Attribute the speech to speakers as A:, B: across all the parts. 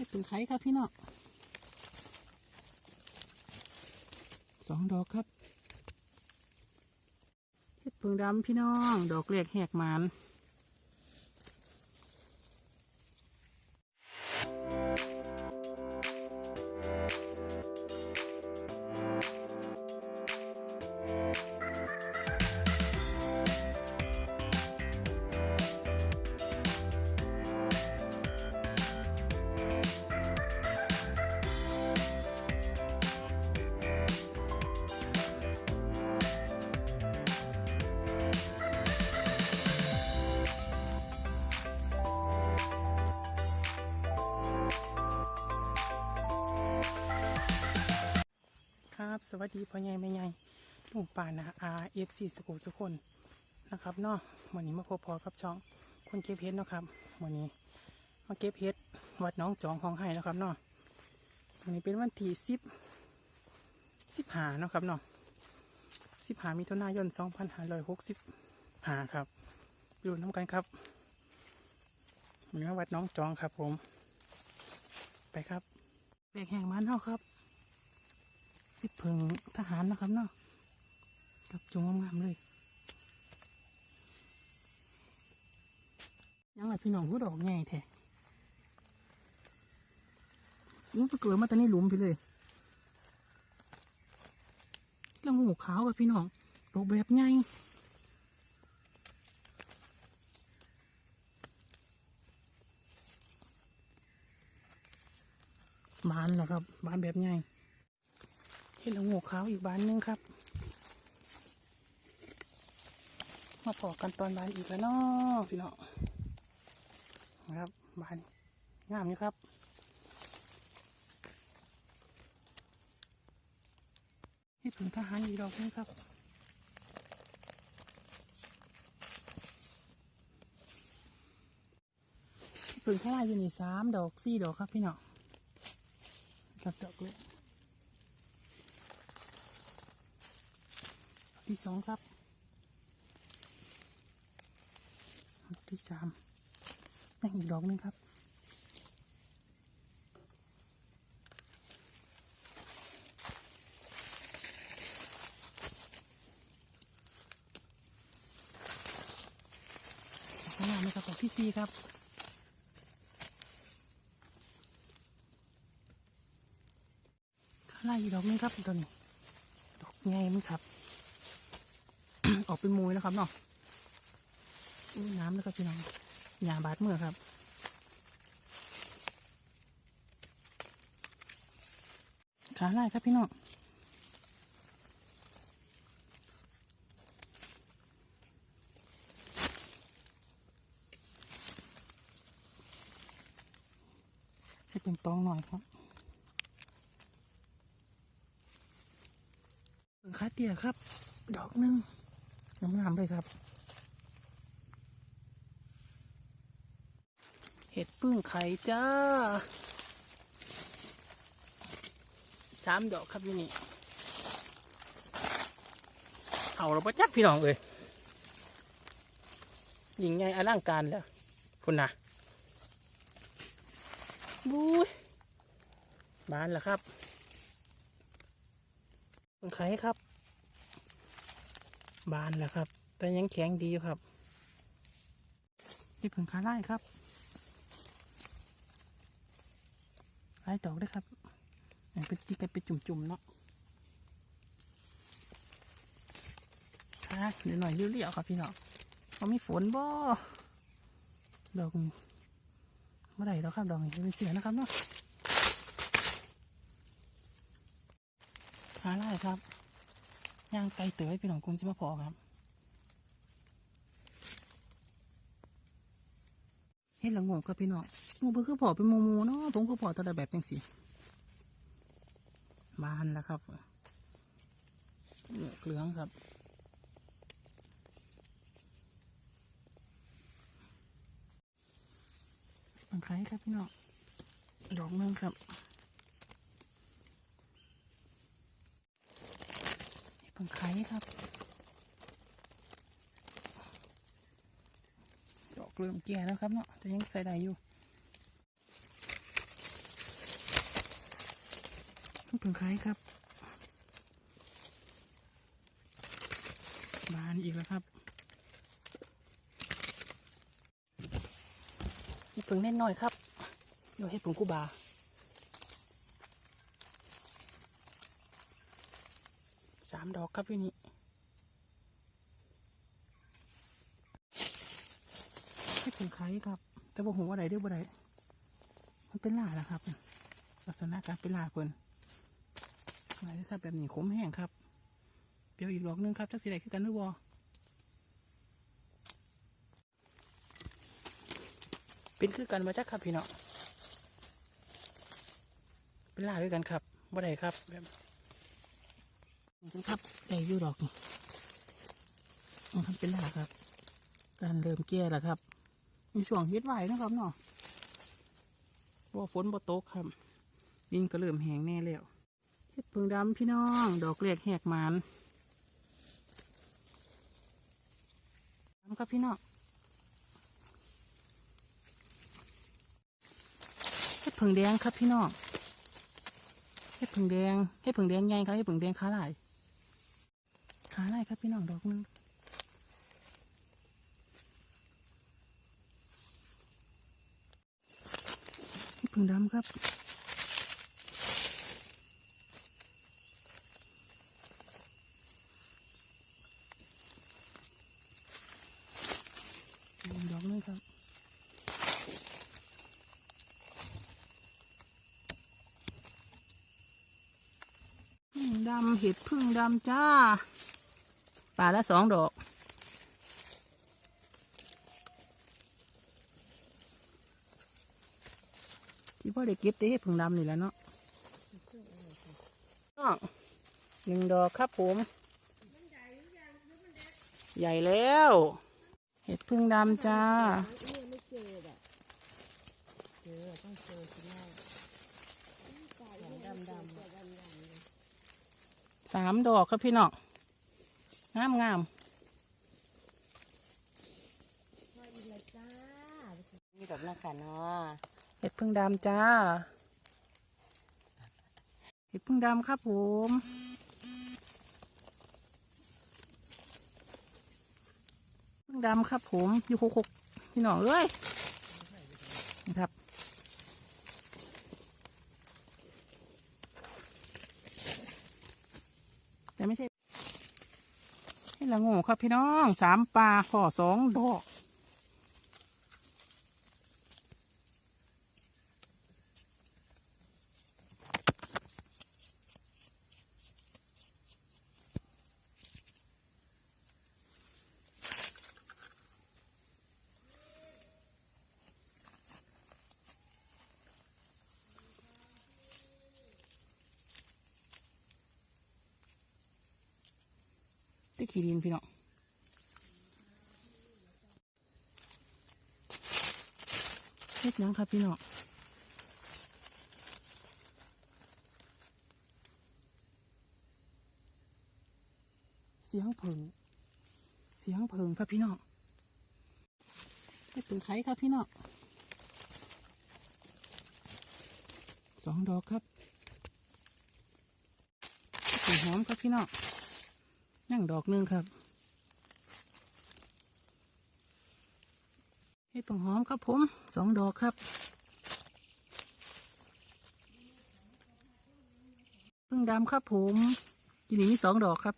A: ให้เป็นไข่ครับพี่น้องสองดอกครับเห็ดเพิงดำพี่น้อง ดอกเล็กแหกมาน สวัสดีพ่อใหญ่แม่ใหญ่ลุงป่านะอาเอฟซีสุขุสุคนนะครับเนาะวันนี้มาพบพอกับช่องคนเก็บเห็ดเนะครับวันนี้มาเก็บเห็ดวัดน้องจองของไห้นะครับเนาะวันนี้เป็นวันที่สิบสิบหานะครับเนาะสิบหามิถุนายนสองพันห้าร้อยหกสิบหาครับไปดูน้ำกันครับวันนี้มาวัดน้องจองครับผม ไปครับเบกแห่งมันเท่าครับ พี่เพิงทหารนะครับเนาะกับจงงามๆเลยยังไงพี่น้องพูดออกง่ายแท้ยิงไปเกิดมาตอนนี้หลุมไปเลยแล้วงูขาวกับพี่น้องดอกแบบใหญ่บานเหรอครับบานแบบใหญ่ เห็นละงูขาวอีกบานนึงครับ มาพอกันตอนบานอีกแล้วเนาะพี่น้องนะครับบานงามอยู่ครับให้ถึงทหารอีกดอกนึงครับให้ถึงข้างล่างอยู่นี่สามดอกสี่ดอกครับพี่น้องครับดอกเลย ที่สองครับที่สามยังอีกดอกหนึงครับ ข้างหน้านะครับดอกที่สี่ครับข้างล่างอีกดอกนึงครับตัวนี้ดอกใหญ่มั้งครับ ออกเป็นมูยแล้วครับเนาะอุ้ยน้ำแล้วก็พี่น้องหยาบาดเมื่อครับขาไล่ครับพี่น้องให้เป็นตองหน่อยครับเบิ่งขาเตี้ยครับ ดอกหนึ่ง งามๆเลยครับ เห็ดพึ่งไข่จ้าสามดอกครับอยู่นี่เอาเราปจักพี่น้องเอ้ยยิงไงอลังการแล้วคุณนะบุ้ยบานแล้วครับพึ่งไข่ครับ บานแล้วครับ แต่ยังแข็งดีอยู่ครับนี่ผึ่งขาไล่ครับไล่ดอกด้วยครับอันเป็นตีกันเป็นจุ่มๆเนาะค่ะเดี๋ยวหน่อยเลี้ยวๆครับพี่น้องเขามีฝนบ่ดอกเมื่อไหร่แล้วครับดอกนี้เป็นเสือนะครับเนาะขาไล่ครับ ย่างไกลเต๋อพี่น้องคงจะมาพอครับเฮ็ดละโงกกับพี่น้องมูเพิ่นคือพอเป็นหมูมูเนาะผมคือพอแตัวแบบจังสีบานแล้วครับเหลือเหลืองครับมันไข่ครับพี่น้องดอกหนึงครับ เพิ่งไข่ครับดอกเริ่มแก่แล้วครับเนาะแต่ยังใส่ได้อยู่เพิ่งคล้ายครับบานอีกแล้วครับเพิ่งแน่นหน่อยครับเดี๋ยวเห็ดเพิ่งกูบา สามดอกครับอยู่นี่ให้เพิ่งคล้ายครับ แต่ว่หัวอะไรเด้อบ่ได้มันเป็นลาแล้วครับลักษณะการเป็นลาเพิ่นอะไรครับแบบนี้ขมแห้งครับเปรี้ยวอีกดอกหนึงครับจักสีใดคือกันหรือบ่เป็นคือกันมาจักครับพี่เนาะเป็นลาคือกันครับบ่ได้ครับแบบ นี้ครับได้ยู่ดอกนี่นี่ครับเป็นหลาครับ การเริ่มแก่แล้วครับ มีช่วงเฮ็ดไหวนะครับเนาะบ่ฝนบ่ตกครับดินก็เริ่มแห้งแน่แล้วเห็ดเพิงดำพี่น้อง ดอกเล็กแหกหมันดำครับพี่น้องเห็ดเพิงแดงครับพี่น้องเห็ดเพิงแดงเห็ดเพิงแดงใหญ่ครับเห็ดเพิงแดงขาลาย ขาลายครับพี่น้องดอกนึงเห็ดเพิงดำครับดอกนึงครับพึ่งดำเห็ดพึ่งดำจ้า ป่าละสองดอกที่พ่อได้เก็บต่เห็ดพึ่งดำนี่แหล้วเนาะนองหนึ่งดอกครับผม ใหญ่แล้ว เห็ดพึ่งดำจ้า
B: เนี่ยไม่เจอแบบเจอต้องเจอสิแม่ของดำดำดำดำ
A: สามดอกครับพี่น้อง งามงาม
B: พออีกเลยจ้านี่แบบนักขันเนาะ
A: เห็ดพึ่งดำจ้า เห็ดพึ่งดำครับผมพึ่งดำครับผมอยู่หกหกพี่น้องเอ้ยนะครับ แต่ไม่ใช่ ให้ละโง่ครับพี่น้องสามปลาพ่อสองดอก ได้ขี่ดินพี่น้องเฮ็ดยังครับพี่น้องเสียงเพิงเสียงเพิงครับพี่น้องไม่เป็นไข่ครับพี่น้องสองดอกครับเป็นหอมครับพี่น้อง ยังดอกหนึงครับเห็ดผงหอมครับผมสองดอกครับพึ่งดำครับผมทีนี้มีสองดอกครับ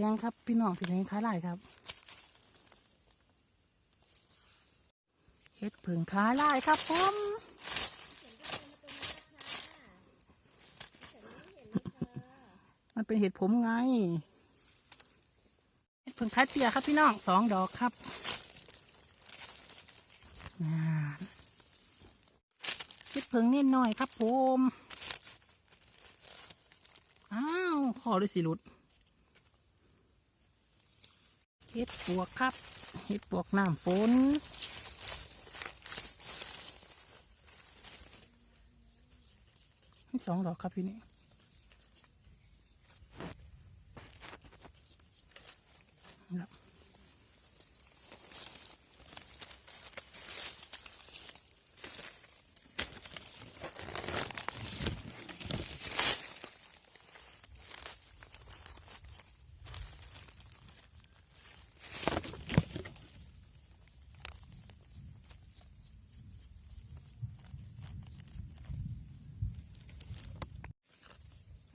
A: ผงแดงครับ พี่น้องพี่แดงค้าลายครับเห็ดผึ่งค้าลายครับผมมันเป็นเห็ดผมไงเห็ดผึ่งค้าเตี้ยครับพี่น้องสองดอกครับนานเห็ดผึ่งเน่นหน่อยครับผมอ้าวขอด้วยสิหลุด เห็ดปวกครับ เห็ดปวกน้ำฝนนี่สองดอกครับพี่นี่ครับ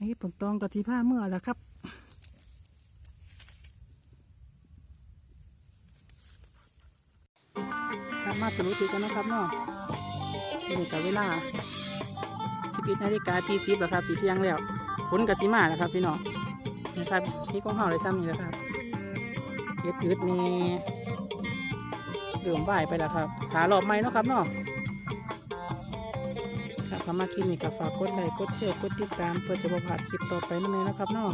A: นี่ผมตองกับที่ผ้าเมื่อแล้วครับครับมาสรุปอีกันนะครับเนาะนี่กับเวลา11นาฬิกา40แล้วครับสีเที่ยงแล้วฝนกับสีมาแล้วครับพี่น้องนะครับที่ของเฮาเลยซ้ำนี่แหล้วครับเย็ดยืดนี่เหลื่อมบ่ายไปแล้วครับขารอบใหม่เนะครับเนาะ ครับคำมาคลิปนี้ก็ฝากกดไลค์กดแชร์กดติดตาม เพื่อจะบ่พลาดคลิปต่อไปนั่นเองนะครับเนาะ